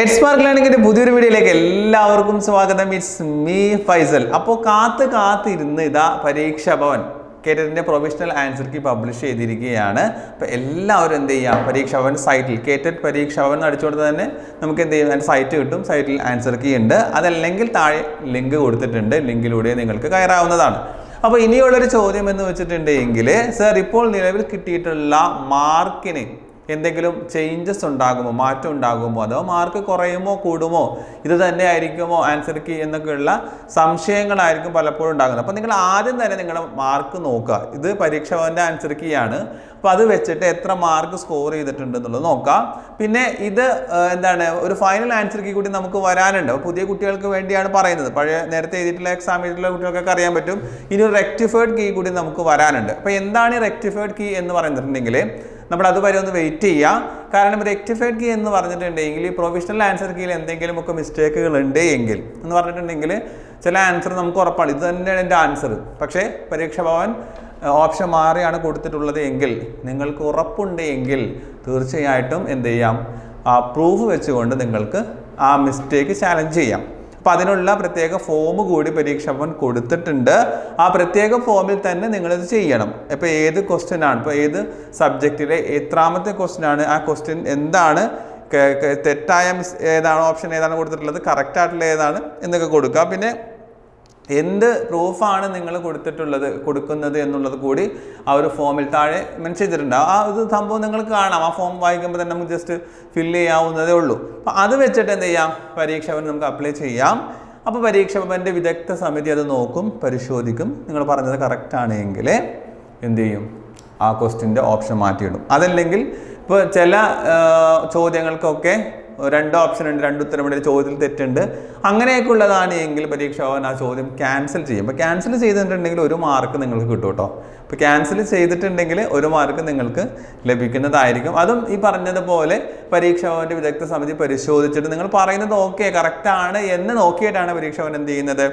Earths mark ലേണിംഗിന്റെ പുതിയൊരു വീഡിയോയിലേക്ക് എല്ലാവർക്കും സ്വാഗതം. ഇറ്റ്സ് മീ ഫൈസൽ അപ്പോൾ കാത്ത് കാത്തിരുന്ന് ഇതാ പരീക്ഷാ ഭവൻ കേറ്ററിന്റെ പ്രൊഫഷണൽ ആൻസർ കീ പബ്ലിഷ് ചെയ്തിരിക്കുകയാണ്. അപ്പോൾ എല്ലാവരും എന്ത് ചെയ്യുക പരീക്ഷാ ഭവൻ സൈറ്റിൽ കേറ്റഡ് പരീക്ഷാ ഭവൻ അടിച്ചുകൊണ്ട് തന്നെ നമുക്ക് എന്ത് ചെയ്യും? അതിന്റെ സൈറ്റ് കിട്ടും സൈറ്റിൽ ആൻസർ കീ ഉണ്ട്. അതല്ലെങ്കിൽ താഴെ ലിങ്ക് കൊടുത്തിട്ടുണ്ട്. ലിങ്കിലൂടെ നിങ്ങൾക്ക് കയറാവുന്നതാണ്. അപ്പോൾ ഇനിയുള്ളൊരു ചോദ്യം എന്ന് വെച്ചിട്ടുണ്ടെങ്കിൽ സർ ഇപ്പോൾ നിലവിൽ കിട്ടിയിട്ടുള്ള മാർക്കിന് എന്തെങ്കിലും ചേഞ്ചസ് ഉണ്ടാകുമോ മാറ്റം ഉണ്ടാകുമോ അതോ മാർക്ക് കുറയുമോ കൂടുമോ ഇത് തന്നെ ആയിരിക്കുമോ ആൻസർ കീ എന്നൊക്കെയുള്ള സംശയങ്ങളായിരിക്കും പലപ്പോഴും ഉണ്ടാകുന്നത്. അപ്പോൾ നിങ്ങൾ ആദ്യം തന്നെ നിങ്ങളുടെ മാർക്ക് നോക്കുക. ഇത് പരീക്ഷ ഭവന്റെ ആൻസർ കീ ആണ്. അപ്പോൾ അത് വെച്ചിട്ട് എത്ര മാർക്ക് സ്കോർ ചെയ്തിട്ടുണ്ട് എന്നുള്ളത് നോക്കാം. പിന്നെ ഇത് എന്താണ് ഒരു ഫൈനൽ ആൻസർ കീ കൂടി നമുക്ക് വരാനുണ്ട്. അപ്പോൾ പുതിയ കുട്ടികൾക്ക് വേണ്ടിയാണ് പറയുന്നത്. പഴയ നേരത്തെ എഴുതിയിട്ടുള്ള എക്സാം എഴുതിയിട്ടുള്ള കുട്ടികൾക്കൊക്കെ അറിയാൻ പറ്റും. ഇനി ഒരു റെക്ടിഫൈഡ് കീ കൂടി നമുക്ക് വരാനുണ്ട്. അപ്പോൾ എന്താണ് ഈ റെക്ടിഫൈഡ് കീ എന്ന് പറഞ്ഞിട്ടുണ്ടെങ്കിൽ നമ്മൾ അതുവരെ ഒന്ന് വെയിറ്റ് ചെയ്യാം. കാരണം റെക്ടിഫൈഡ് കീ എന്ന് പറഞ്ഞിട്ടുണ്ടെങ്കിൽ ഈ പ്രൊഫഷണൽ ആൻസർ കീയിൽ എന്തെങ്കിലും ഒക്കെ മിസ്റ്റേക്കുകൾ ഉണ്ട് എങ്കിൽ എന്ന് പറഞ്ഞിട്ടുണ്ടെങ്കിൽ ചില ആൻസർ നമുക്ക് ഉറപ്പാണ്. ഇത് തന്നെയാണ് എന്റെ ആൻസർ പക്ഷേ പരീക്ഷാ ഭവൻ ഓപ്ഷൻ മാറിയാണ് കൊടുത്തിട്ടുള്ളത് എങ്കിൽ നിങ്ങൾക്ക് ഉറപ്പുണ്ട് എങ്കിൽ തീർച്ചയായിട്ടും എന്ത് ചെയ്യാം? ആ പ്രൂഫ് വെച്ചുകൊണ്ട് നിങ്ങൾക്ക് ആ മിസ്റ്റേക്ക് ചാലഞ്ച് ചെയ്യാം. അപ്പോൾ അതിനുള്ള പ്രത്യേക ഫോം കൂടി പരീക്ഷാഭവൻ കൊടുത്തിട്ടുണ്ട്. ആ പ്രത്യേക ഫോമിൽ തന്നെ നിങ്ങളിത് ചെയ്യണം. ഇപ്പോൾ ഏത് ക്വസ്റ്റ്യൻ ആണ്? ഇപ്പോൾ ഏത് സബ്ജക്റ്റിലെ എത്രാമത്തെ ക്വസ്റ്റ്യൻ ആണ്? ആ ക്വസ്റ്റ്യൻ എന്താണ്? തെറ്റായ ഏതാണ്? ഓപ്ഷൻ ഏതാണ് കൊടുത്തിട്ടുള്ളത്? കറക്റ്റ് ആയിട്ടുള്ള ഏതാണ്? എന്നൊക്കെ കൊടുക്കുക. പിന്നെ എന്ത് പ്രൂഫാണ് നിങ്ങൾ കൊടുത്തിട്ടുള്ളത് കൊടുക്കുന്നത് എന്നുള്ളത് കൂടി ആ ഒരു ഫോമിൽ താഴെ മെൻഷൻ ചെയ്തിട്ടുണ്ടാവും ആ ഒരു സംഭവം നിങ്ങൾ കാണാം. ആ ഫോം വായിക്കുമ്പോൾ തന്നെ നമുക്ക് ജസ്റ്റ് ഫില്ല് ചെയ്യാവുന്നതേ ഉള്ളൂ. അപ്പോൾ അത് വെച്ചിട്ട് എന്ത് ചെയ്യാം? പരീക്ഷ അവർ നമുക്ക് അപ്ലൈ ചെയ്യാം. അപ്പോൾ പരീക്ഷാഭവന്റെ വിദഗ്ധ സമിതി അത് നോക്കും പരിശോധിക്കും. നിങ്ങൾ പറഞ്ഞത് കറക്റ്റ് ആണെങ്കിൽ എന്ത് ചെയ്യും? ആ ക്വസ്റ്റിന്റെ ഓപ്ഷൻ മാറ്റിയിടും. അതല്ലെങ്കിൽ ഇപ്പോൾ ചില ചോദ്യങ്ങൾക്കൊക്കെ രണ്ട് ഓപ്ഷൻ ഉണ്ട് രണ്ട് ഉത്തരമുണ്ട് ചോദ്യത്തിൽ തെറ്റുണ്ട്. അങ്ങനെയൊക്കെ ഉള്ളതാണ് എങ്കിൽ പരീക്ഷ ഭവൻ ആ ചോദ്യം ക്യാൻസൽ ചെയ്യും. അപ്പോൾ ക്യാൻസൽ ചെയ്തിട്ടുണ്ടെങ്കിൽ ഒരു മാർക്ക് നിങ്ങൾക്ക് കിട്ടും കേട്ടോ. അപ്പോൾ ക്യാൻസൽ ചെയ്തിട്ടുണ്ടെങ്കിൽ ഒരു മാർക്ക് നിങ്ങൾക്ക് ലഭിക്കുന്നതായിരിക്കും. അതും ഈ പറഞ്ഞതുപോലെ പരീക്ഷ ഭവന്റെ വിദഗ്ധ സമിതി പരിശോധിച്ചിട്ട് നിങ്ങൾ പറയുന്നത് ഓക്കെ കറക്റ്റാണ് എന്ന് നോക്കിയിട്ടാണ് പരീക്ഷ ഭവൻ എന്ത് ചെയ്യുന്നത്?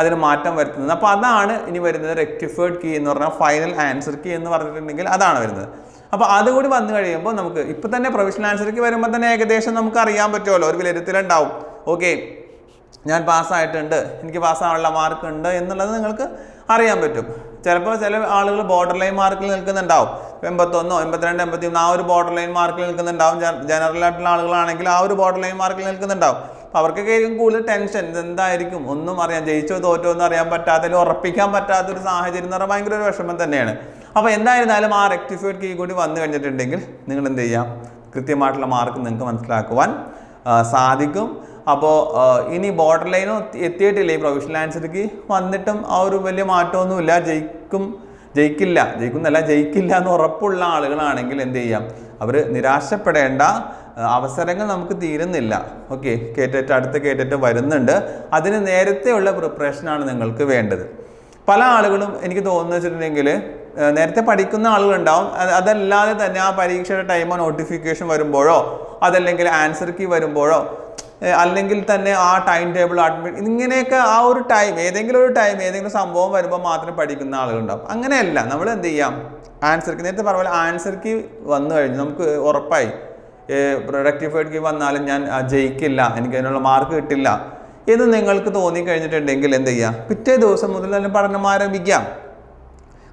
അതിന് മാറ്റം വരുത്തുന്നത്. അപ്പോൾ അതാണ് ഇനി വരുന്നത് റെക്ടിഫൈഡ് കീ എന്ന് പറഞ്ഞാൽ ഫൈനൽ ആൻസർ കീ എന്ന് പറഞ്ഞിട്ടുണ്ടെങ്കിൽ അതാണ് വരുന്നത്. അപ്പോൾ അതുകൂടി വന്നു കഴിയുമ്പോൾ നമുക്ക് ഇപ്പം തന്നെ പ്രൊവിഷണൽ ആൻസർക്ക് വരുമ്പോൾ തന്നെ ഏകദേശം നമുക്ക് അറിയാൻ പറ്റുമല്ലോ. ഒരു വിലയിരുത്തലുണ്ടാവും. ഓക്കെ ഞാൻ പാസ്സായിട്ടുണ്ട് എനിക്ക് പാസ്സാവാനുള്ള മാർക്ക് ഉണ്ട് എന്നുള്ളത് നിങ്ങൾക്ക് അറിയാൻ പറ്റും. ചിലപ്പോൾ ചില ആളുകൾ ബോർഡർ ലൈൻ മാർക്കിൽ നിൽക്കുന്നുണ്ടാവും. എൺപത്തൊന്നോ എൺപത്തിരണ്ട് എൺപത്തി മൂന്ന് ആ ഒരു ബോർഡർ ലൈൻ മാർക്കിൽ നിൽക്കുന്നുണ്ടാവും. ജനറൽ ആയിട്ടുള്ള ആളുകളാണെങ്കിൽ ആ ഒരു ബോർഡർ ലൈൻ മാർക്കിൽ നിൽക്കുന്നുണ്ടാവും. അപ്പോൾ അവർക്കൊക്കെ ആയിരിക്കും കൂടുതൽ ടെൻഷൻ ഇതെന്തായിരിക്കും ഒന്നും അറിയാം ജയിച്ചോ തോറ്റോ ഒന്നും അറിയാൻ പറ്റാത്ത അല്ലെങ്കിൽ ഉറപ്പിക്കാൻ പറ്റാത്ത ഒരു സാഹചര്യം എന്ന് പറഞ്ഞാൽ ഭയങ്കര ഒരു വിഷമം തന്നെയാണ്. അപ്പോൾ എന്തായിരുന്നാലും ആ റെക്ടിഫൈഡ് കീ കൂടി വന്നു കഴിഞ്ഞിട്ടുണ്ടെങ്കിൽ നിങ്ങൾ എന്ത് ചെയ്യാം? കൃത്യമായിട്ടുള്ള മാർക്ക് നിങ്ങൾക്ക് മനസ്സിലാക്കുവാൻ സാധിക്കും. അപ്പോൾ ഇനി ബോർഡർ ലൈനോ എത്തിയിട്ടില്ല. ഈ പ്രൊഫഷണൽ ആൻസർക്ക് വന്നിട്ടും ആ ഒരു വലിയ മാറ്റമൊന്നുമില്ല. ജയിക്കും ജയിക്കില്ല. ജയിക്കുന്നല്ല ജയിക്കില്ല എന്ന് ഉറപ്പുള്ള ആളുകളാണെങ്കിൽ എന്ത് ചെയ്യാം? അവർ നിരാശപ്പെടേണ്ട അവസരങ്ങൾ നമുക്ക് തീരുന്നില്ല. ഓക്കെ കേറ്ററ്റ് അടുത്ത കേറ്ററ്റ് വരുന്നുണ്ട്. അതിന് നേരത്തെയുള്ള പ്രിപ്പറേഷനാണ് നിങ്ങൾക്ക് വേണ്ടത്. പല ആളുകളും എനിക്ക് തോന്നുന്നു വെച്ചിട്ടുണ്ടെങ്കിൽ നേരത്തെ പഠിക്കുന്ന ആളുകളുണ്ടാവും. അത് അതല്ലാതെ തന്നെ ആ പരീക്ഷയുടെ ടൈമോ നോട്ടിഫിക്കേഷൻ വരുമ്പോഴോ അതല്ലെങ്കിൽ ആൻസർ കീ വരുമ്പോഴോ അല്ലെങ്കിൽ തന്നെ ആ ടൈം ടേബിൾ അഡ്മിറ്റ് ഇങ്ങനെയൊക്കെ ആ ഒരു ടൈം ഏതെങ്കിലും ഒരു ടൈം ഏതെങ്കിലും സംഭവം വരുമ്പോൾ മാത്രം പഠിക്കുന്ന ആളുകളുണ്ടാവും. അങ്ങനെയല്ല നമ്മൾ എന്ത് ചെയ്യാം? ആൻസർ കീ നേരത്തെ പറഞ്ഞ പോലെ ആൻസർ കീ വന്നു കഴിഞ്ഞു. നമുക്ക് ഉറപ്പായി. പ്രൊഡക്റ്റിഫൈഡ് കീ വന്നാലും ഞാൻ ജയിക്കില്ല എനിക്ക് അതിനുള്ള മാർക്ക് കിട്ടില്ല എന്ന് നിങ്ങൾക്ക് തോന്നി കഴിഞ്ഞിട്ടുണ്ടെങ്കിൽ എന്ത് ചെയ്യാം? പിറ്റേ ദിവസം മുതൽ തന്നെ പഠനം ആരംഭിക്കാം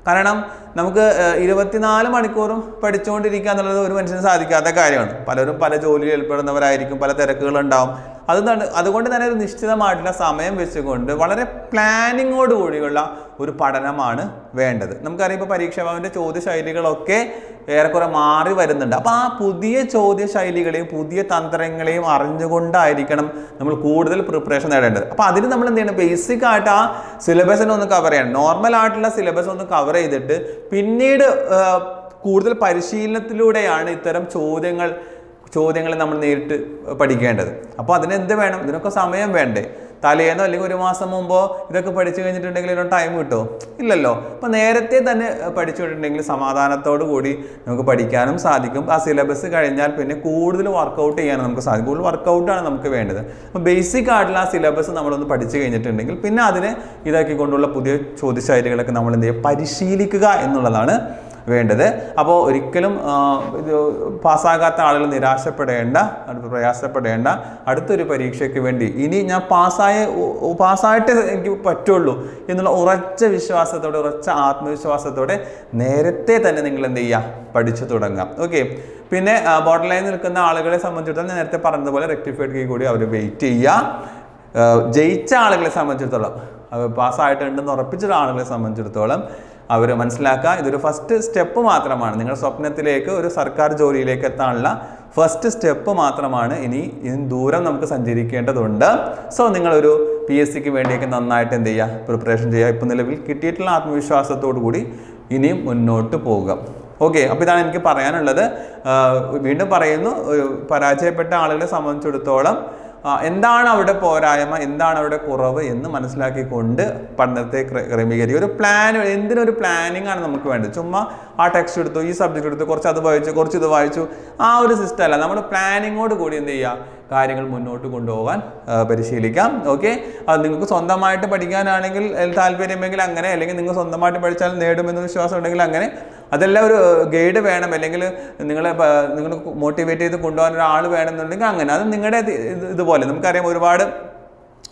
കാരണം നമുക്ക് ഇരുപത്തിനാല് മണിക്കൂറും പഠിച്ചുകൊണ്ടിരിക്കുക എന്നുള്ളത് ഒരു മനുഷ്യന് സാധിക്കാത്ത കാര്യമാണ്. പലരും പല ജോലിയിൽ ഏർപ്പെടുന്നവരായിരിക്കും പല തിരക്കുകളുണ്ടാവും. അത് തന്നെ അതുകൊണ്ട് തന്നെ ഒരു നിശ്ചിതമായിട്ടുള്ള സമയം വെച്ചുകൊണ്ട് വളരെ പ്ലാനിങ്ങോട് കൂടിയുള്ള ഒരു പഠനമാണ് വേണ്ടത്. നമുക്കറിയാം ഇപ്പോൾ പരീക്ഷാ ഭവന്റെ ചോദ്യ ശൈലികളൊക്കെ ഏറെക്കുറെ മാറി വരുന്നുണ്ട്. അപ്പോൾ ആ പുതിയ ചോദ്യശൈലികളെയും പുതിയ തന്ത്രങ്ങളെയും അറിഞ്ഞുകൊണ്ടായിരിക്കണം നമ്മൾ കൂടുതൽ പ്രിപ്പറേഷൻ നേടേണ്ടത്. അപ്പോൾ അതിന് നമ്മൾ എന്ത് ചെയ്യണം? ബേസിക് ആയിട്ട് ആ സിലബസിനെ ഒന്ന് കവർ ചെയ്യണം. നോർമൽ ആയിട്ടുള്ള സിലബസ് ഒന്ന് കവർ ചെയ്തിട്ട് പിന്നീട് കൂടുതൽ പരിശീലനത്തിലൂടെയാണ് ഇത്തരം ചോദ്യങ്ങൾ ചോദ്യങ്ങൾ നമ്മൾ നേരിട്ട് പഠിക്കേണ്ടത്. അപ്പോൾ അതിനെന്ത് വേണം? ഇതിനൊക്കെ സമയം വേണ്ടേ? തലേന്നോ അല്ലെങ്കിൽ ഒരു മാസം മുമ്പോ ഇതൊക്കെ പഠിച്ചു കഴിഞ്ഞിട്ടുണ്ടെങ്കിൽ ഇതിനൊരു ടൈം കിട്ടുമോ ഇല്ലല്ലോ. അപ്പോൾ നേരത്തെ തന്നെ പഠിച്ചു വിട്ടിട്ടുണ്ടെങ്കിൽ സമാധാനത്തോടു കൂടി നമുക്ക് പഠിക്കാനും സാധിക്കും. ആ സിലബസ് കഴിഞ്ഞാൽ പിന്നെ കൂടുതൽ വർക്കൗട്ട് ചെയ്യാനും നമുക്ക് സാധിക്കും. കൂടുതൽ വർക്കൗട്ടാണ് നമുക്ക് വേണ്ടത്. അപ്പോൾ ബേസിക് ആയിട്ടുള്ള ആ സിലബസ് നമ്മളൊന്ന് പഠിച്ചു കഴിഞ്ഞിട്ടുണ്ടെങ്കിൽ പിന്നെ അതിനെ ഇതാക്കിക്കൊണ്ടുള്ള പുതിയ ചോദ്യശൈലികളൊക്കെ നമ്മൾ എന്ത് ചെയ്യുക പരിശീലിക്കുക എന്നുള്ളതാണ് വേണ്ടത്. അപ്പോൾ ഒരിക്കലും ഇത് പാസ്സാകാത്ത ആളുകൾ നിരാശപ്പെടേണ്ട പ്രയാസപ്പെടേണ്ട അടുത്തൊരു പരീക്ഷയ്ക്ക് വേണ്ടി. ഇനി ഞാൻ പാസ്സായ പാസ്സായിട്ടേ എനിക്ക് പറ്റുള്ളൂ എന്നുള്ള ഉറച്ച വിശ്വാസത്തോടെ ഉറച്ച ആത്മവിശ്വാസത്തോടെ നേരത്തെ തന്നെ നിങ്ങൾ എന്ത് ചെയ്യുക? പഠിച്ചു തുടങ്ങാം ഓക്കെ. പിന്നെ ബോർഡർ ലൈൻ നിൽക്കുന്ന ആളുകളെ സംബന്ധിച്ചിടത്തോളം ഞാൻ നേരത്തെ പറഞ്ഞതുപോലെ റെക്ടിഫൈഡ് കീ കൂടി അവർ വെയിറ്റ് ചെയ്യുക. ജയിച്ച ആളുകളെ സംബന്ധിച്ചിടത്തോളം പാസ്സായിട്ടുണ്ടെന്ന് ഉറപ്പിച്ച ആളുകളെ സംബന്ധിച്ചിടത്തോളം അവർ മനസ്സിലാക്കുക. ഇതൊരു ഫസ്റ്റ് സ്റ്റെപ്പ് മാത്രമാണ്. നിങ്ങൾ സ്വപ്നത്തിലേക്ക് ഒരു സർക്കാർ ജോലിയിലേക്ക് എത്താനുള്ള ഫസ്റ്റ് സ്റ്റെപ്പ് മാത്രമാണ് ഇനി ഇതിന് ദൂരം നമുക്ക് സഞ്ചരിക്കേണ്ടതുണ്ട്. സോ നിങ്ങളൊരു പി എസ് സിക്ക് വേണ്ടിയൊക്കെ നന്നായിട്ട് എന്ത് ചെയ്യുക? പ്രിപ്പറേഷൻ ചെയ്യുക. ഇപ്പം നിലവിൽ കിട്ടിയിട്ടുള്ള ആത്മവിശ്വാസത്തോടു കൂടി ഇനിയും മുന്നോട്ട് പോവുക. ഓക്കെ അപ്പോൾ ഇതാണ് എനിക്ക് പറയാനുള്ളത്. വീണ്ടും പറയുന്നു. പരാജയപ്പെട്ട ആളുകളെ സംബന്ധിച്ചിടത്തോളം എന്താണ് അവിടെ പോരായ്മ എന്താണ് അവിടെ കുറവ് എന്ന് മനസ്സിലാക്കിക്കൊണ്ട് പഠനത്തെ ക്രമീകരിക്കുക. ഒരു പ്ലാൻ എന്തിനൊരു പ്ലാനിങ് ആണ് നമുക്ക് വേണ്ടത്? ചുമ്മാ ആ ടെക്സ്റ്റ് എടുത്തു ഈ സബ്ജക്റ്റ് എടുത്തു കുറച്ച് അത് വായിച്ചു കുറച്ച് ഇത് വായിച്ചു. ആ ഒരു സിസ്റ്റം അല്ല. നമ്മൾ പ്ലാനിങ്ങോട് കൂടി എന്ത് ചെയ്യുക? കാര്യങ്ങൾ മുന്നോട്ട് കൊണ്ടുപോകാൻ പരിശീലിക്കാം. ഓക്കെ അത് നിങ്ങൾക്ക് സ്വന്തമായിട്ട് പഠിക്കാനാണെങ്കിൽ താല്പര്യമെങ്കിൽ അങ്ങനെ അല്ലെങ്കിൽ നിങ്ങൾ സ്വന്തമായിട്ട് പഠിച്ചാൽ നേടുമെന്ന് വിശ്വാസം ഉണ്ടെങ്കിൽ അങ്ങനെ അതെല്ലാം ഒരു ഗൈഡ് വേണം. അല്ലെങ്കിൽ നിങ്ങളെ നിങ്ങൾ മോട്ടിവേറ്റ് ചെയ്ത് കൊണ്ടുപോകാൻ ഒരാൾ വേണമെന്നുണ്ടെങ്കിൽ അങ്ങനെ. അത് നിങ്ങളുടെ ഇത് ഇത് ഇതുപോലെ. നമുക്കറിയാം ഒരുപാട്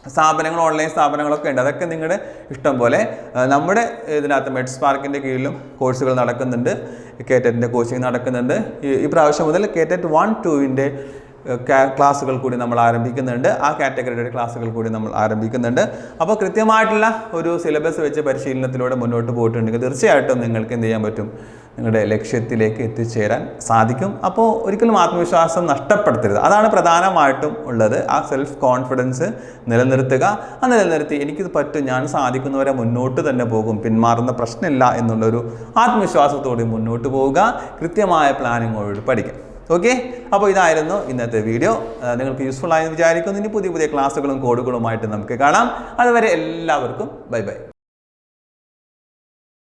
സ്ഥാപനങ്ങൾ ഓൺലൈൻ സ്ഥാപനങ്ങളൊക്കെ ഉണ്ട്. അതൊക്കെ നിങ്ങളുടെ ഇഷ്ടം പോലെ. നമ്മുടെ ഇതിനകത്ത് മെഡ് സ്പാർക്കിന്റെ കീഴിലും കോഴ്സുകൾ നടക്കുന്നുണ്ട്. കേറ്ററ്റിന്റെ കോച്ചിങ് നടക്കുന്നുണ്ട്. ഈ പ്രാവശ്യം മുതൽ കേറ്ററ്റ് വൺ ടുവിന്റെ ക്ലാസ്സുകൾ കൂടി നമ്മൾ ആരംഭിക്കുന്നുണ്ട്. ആ കാറ്റഗറിയുടെ ക്ലാസ്സുകൾ കൂടി നമ്മൾ ആരംഭിക്കുന്നുണ്ട്. അപ്പോൾ കൃത്യമായിട്ടുള്ള ഒരു സിലബസ് വെച്ച് പരിശീലനത്തിലൂടെ മുന്നോട്ട് പോയിട്ടുണ്ടെങ്കിൽ തീർച്ചയായിട്ടും നിങ്ങൾക്ക് എന്ത് ചെയ്യാൻ പറ്റും? നിങ്ങളുടെ ലക്ഷ്യത്തിലേക്ക് എത്തിച്ചേരാൻ സാധിക്കും. അപ്പോൾ ഒരിക്കലും ആത്മവിശ്വാസം നഷ്ടപ്പെടുത്തരുത്. അതാണ് പ്രധാനമായിട്ടും ഉള്ളത്. ആ സെൽഫ് കോൺഫിഡൻസ് നിലനിർത്തുക. ആ നിലനിർത്തി എനിക്കിത് പറ്റും ഞാൻ സാധിക്കുന്നവരെ മുന്നോട്ട് തന്നെ പോകും പിന്മാറുന്ന പ്രശ്നമില്ല എന്നുള്ളൊരു ആത്മവിശ്വാസത്തോടെ മുന്നോട്ട് പോവുക. കൃത്യമായ പ്ലാനിങ്ങോട് പഠിക്കാം. ഓക്കെ? അപ്പോൾ ഇതായിരുന്നു ഇന്നത്തെ വീഡിയോ. നിങ്ങൾക്ക് യൂസ്ഫുൾ ആയെന്ന് വിചാരിക്കുന്നു. ഇനി പുതിയ പുതിയ ക്ലാസ്സുകളും കോഡുകളുമായിട്ട് നമുക്ക് കാണാം. അതുവരെ എല്ലാവർക്കും ബൈ ബൈ.